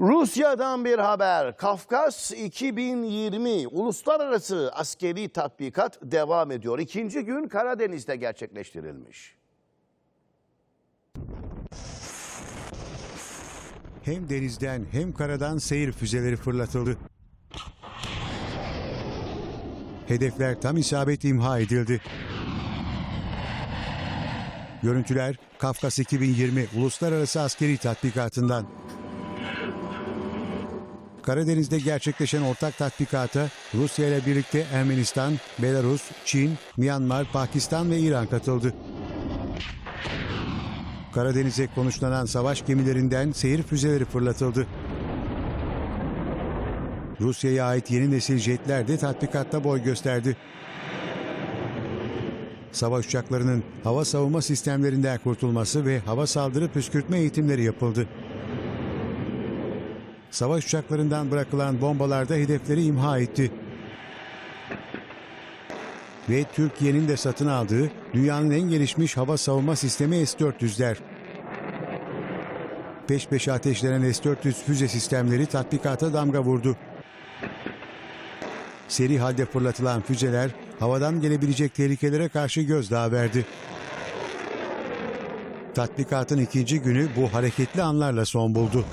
Rusya'dan bir haber. Kafkas 2020 uluslararası askeri tatbikat devam ediyor. İkinci gün Karadeniz'de gerçekleştirilmiş. Hem denizden hem karadan seyir füzeleri fırlatıldı. Hedefler tam isabet imha edildi. Görüntüler Kafkas 2020 Uluslararası Askeri Tatbikatı'ndan. Karadeniz'de gerçekleşen ortak tatbikata Rusya ile birlikte Ermenistan, Belarus, Çin, Myanmar, Pakistan ve İran katıldı. Karadeniz'e konuşlanan savaş gemilerinden seyir füzeleri fırlatıldı. Rusya'ya ait yeni nesil jetler de tatbikatta boy gösterdi. Savaş uçaklarının hava savunma sistemlerinden kurtulması ve hava saldırı püskürtme eğitimleri yapıldı. Savaş uçaklarından bırakılan bombalar da hedefleri imha etti. Ve Türkiye'nin de satın aldığı dünyanın en gelişmiş hava savunma sistemi S-400'ler. Peş peşe ateşlenen S-400 füze sistemleri tatbikata damga vurdu. Seri halde fırlatılan füzeler havadan gelebilecek tehlikelere karşı gözdağı verdi. Tatbikatın ikinci günü bu hareketli anlarla son buldu.